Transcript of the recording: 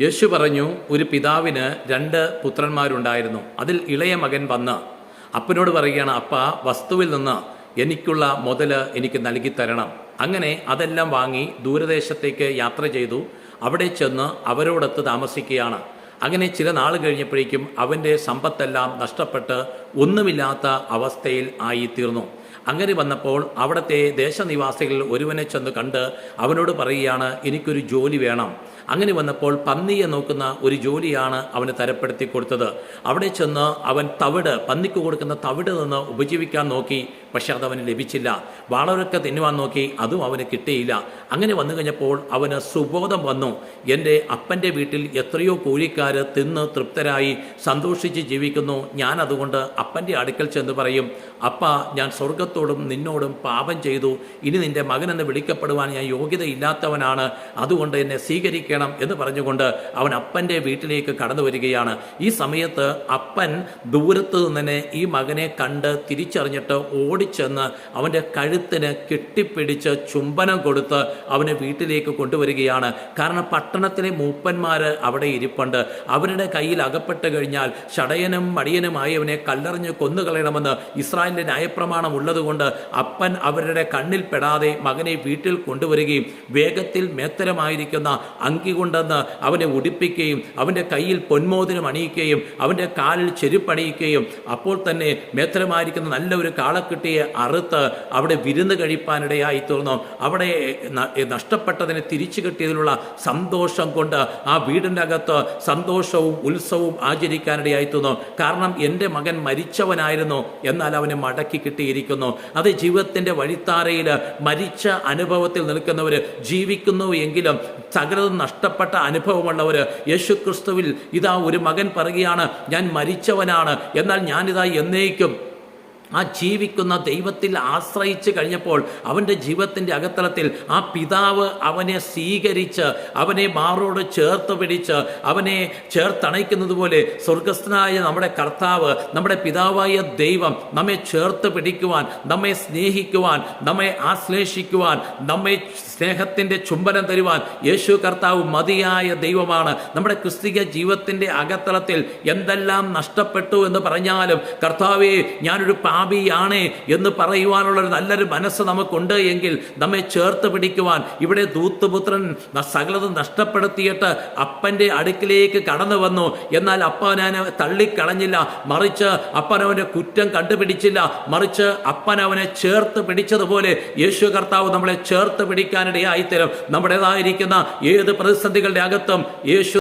യേശു പറഞ്ഞു ഒരു പിതാവിന് രണ്ട് പുത്രന്മാരുണ്ടായിരുന്നു. അതിൽ ഇളയ മകൻ വന്ന് അപ്പനോട് പറയുകയാണ് അപ്പ വസ്തുവിൽ നിന്ന് എനിക്കുള്ള മുതൽ എനിക്ക് നൽകി തരണം. അങ്ങനെ അതെല്ലാം വാങ്ങി ദൂരദേശത്തേക്ക് യാത്ര ചെയ്തു. അവിടെ ചെന്ന് അവരോടൊത്ത് താമസിക്കുകയാണ്. അങ്ങനെ ചില നാൾ കഴിഞ്ഞപ്പോഴേക്കും അവന്റെ സമ്പത്തെല്ലാം നഷ്ടപ്പെട്ട് ഒന്നുമില്ലാത്ത അവസ്ഥയിൽ ആയിത്തീർന്നു. അങ്ങനെ വന്നപ്പോൾ അവിടുത്തെ ദേശനിവാസികളിൽ ഒരുവനെ ചെന്ന് കണ്ട് അവനോട് പറയുകയാണ് എനിക്കൊരു ജോലി വേണം. അങ്ങനെ വന്നപ്പോൾ പന്നിയെ നോക്കുന്ന ഒരു ജോലിയാണ് അവന് തരപ്പെടുത്തി കൊടുത്തത്. അവിടെ ചെന്ന് അവൻ തവിട് പന്നിക്ക് കൊടുക്കുന്ന തവിട് നിന്ന് ഉപജീവിക്കാൻ നോക്കി. പക്ഷെ അതവന് ലഭിച്ചില്ല. വളരൊക്കെ തിന്നുവാൻ നോക്കി അതും അവന് കിട്ടിയില്ല. അങ്ങനെ വന്നു കഴിഞ്ഞപ്പോൾ അവന് സുബോധം വന്നു. എന്റെ അപ്പന്റെ വീട്ടിൽ എത്രയോ കൂലിക്കാർ തിന്ന് തൃപ്തരായി സന്തോഷിച്ച് ജീവിക്കുന്നു. ഞാൻ അതുകൊണ്ട് അപ്പന്റെ അടുക്കൽ ചെന്ന് പറയും അപ്പ ഞാൻ സ്വർഗത്തോടും നിന്നോടും പാപം ചെയ്തു. ഇനി നിന്റെ മകനെന്ന് വിളിക്കപ്പെടുവാൻ ഞാൻ യോഗ്യതയില്ലാത്തവനാണ്. അതുകൊണ്ട് എന്നെ സ്വീകരിക്കണം എന്ന് പറഞ്ഞുകൊണ്ട് അവൻ അപ്പന്റെ വീട്ടിലേക്ക് കടന്നു വരികയാണ്. ഈ സമയത്ത് അപ്പൻ ദൂരത്ത് നിന്ന് തന്നെ ഈ മകനെ കണ്ട് തിരിച്ചറിഞ്ഞിട്ട് ഓടിച്ചെന്ന് അവന്റെ കഴുത്തിന് കെട്ടിപ്പിടിച്ച് ചുംബനം കൊടുത്ത് അവനെ വീട്ടിലേക്ക് കൊണ്ടുവരികയാണ്. കാരണം പട്ടണത്തിലെ മൂപ്പന്മാർ അവിടെ ഇരിപ്പുണ്ട്. അവരുടെ കയ്യിൽ അകപ്പെട്ട് കഴിഞ്ഞാൽ ഷടയനും മടിയനുമായി അവനെ കല്ലെറിഞ്ഞ് കൊന്നുകളയണമെന്ന് ഇസ്രായേലിന്റെ ന്യായപ്രമാണം ഉള്ളതുകൊണ്ട് അപ്പൻ അവരുടെ കണ്ണിൽ പെടാതെ മകനെ വീട്ടിൽ കൊണ്ടുവരികയും വേഗത്തിൽ മേത്തരമായിരിക്കുന്ന അങ്കി കൊണ്ടെന്ന് അവനെ ഉടിപ്പിക്കുകയും അവന്റെ കയ്യിൽ പൊന്മോതിരം അണിയിക്കുകയും അവന്റെ കാലിൽ ചെരുപ്പണിയിക്കുകയും അപ്പോൾ തന്നെ മേത്തരമായിരിക്കുന്ന നല്ല ഒരു കാളക്കുട്ടിയെ അറുത്ത് അവിടെ വിരുന്ന് കഴിപ്പാനിടയായി തീർന്നു അവിടെ നഷ്ടപ്പെട്ടതിനെ തിരിച്ചു കിട്ടിയതിലുള്ള സന്തോഷം കൊണ്ട് ആ വീടിന്റെ അകത്ത് സന്തോഷവും ഉത്സവവും ആചരിക്കാനിടയായി തീർന്നു കാരണം എന്റെ മകൻ മരിച്ചവനായിരുന്നു എന്നാൽ അവനെ മടക്കി കിട്ടിയിരിക്കുന്നു. അത് ജീവിതത്തിന്റെ വഴിത്താരയിൽ മരിച്ച അനുഭവത്തിൽ നിൽക്കുന്നവർ ജീവിക്കുന്നു എങ്കിലും സകലതും നഷ്ടപ്പെട്ട അനുഭവമുള്ളവർ യേശു ക്രിസ്തുവിൽ ഇതാ ഒരു മകൻ പറയുകയാണ് ഞാൻ മരിച്ചവനാണ് എന്നാൽ ഞാനിതാ എന്നേക്കും ആ ജീവിക്കുന്ന ദൈവത്തിൽ ആശ്രയിച്ച് കഴിഞ്ഞപ്പോൾ അവന്റെ ജീവിതത്തിന്റെ അകത്തളത്തിൽ ആ പിതാവ് അവനെ സ്വീകരിച്ച് അവനെ മാറോട് ചേർത്ത് പിടിച്ച് അവനെ ചേർത്തണയ്ക്കുന്നത് പോലെ സ്വർഗസ്ഥനായ നമ്മുടെ കർത്താവ് നമ്മുടെ പിതാവായ ദൈവം നമ്മെ ചേർത്ത് പിടിക്കുവാൻ നമ്മെ സ്നേഹിക്കുവാൻ നമ്മെ ആശ്ലേഷിക്കുവാൻ നമ്മെ സ്നേഹത്തിന്റെ ചുംബനം തരുവാൻ യേശു കർത്താവ് മതിയായ ദൈവമാണ്. നമ്മുടെ ക്രിസ്തീയ ജീവിതത്തിന്റെ അകത്തളത്തിൽ എന്തെല്ലാം നഷ്ടപ്പെട്ടു എന്ന് പറഞ്ഞാലും കർത്താവേ ഞാനൊരു പാപിയാണ് എന്ന് പറയുവാനുള്ള ഒരു നല്ലൊരു മനസ്സ് നമുക്കുണ്ട് എങ്കിൽ നമ്മെ ചേർത്ത് പിടിക്കുവാൻ ഇവിടെ ദൂത്തുപുത്രൻ സകലതും നഷ്ടപ്പെടുത്തിയിട്ട് അപ്പന്റെ അടുക്കിലേക്ക് കടന്നു വന്നു. എന്നാൽ അപ്പൻ അവനെ തള്ളിക്കളഞ്ഞില്ല. മറിച്ച് അപ്പൻ കുറ്റം കണ്ടുപിടിച്ചില്ല. മറിച്ച് അപ്പൻ അവനെ ചേർത്ത് പിടിച്ചതുപോലെ യേശു കർത്താവ് നമ്മളെ ചേർത്ത് പിടിക്കാനിടയായിത്തരും. നമ്മുടേതായിരിക്കുന്ന ഏത് പ്രതിസന്ധികളുടെ അകത്തും യേശു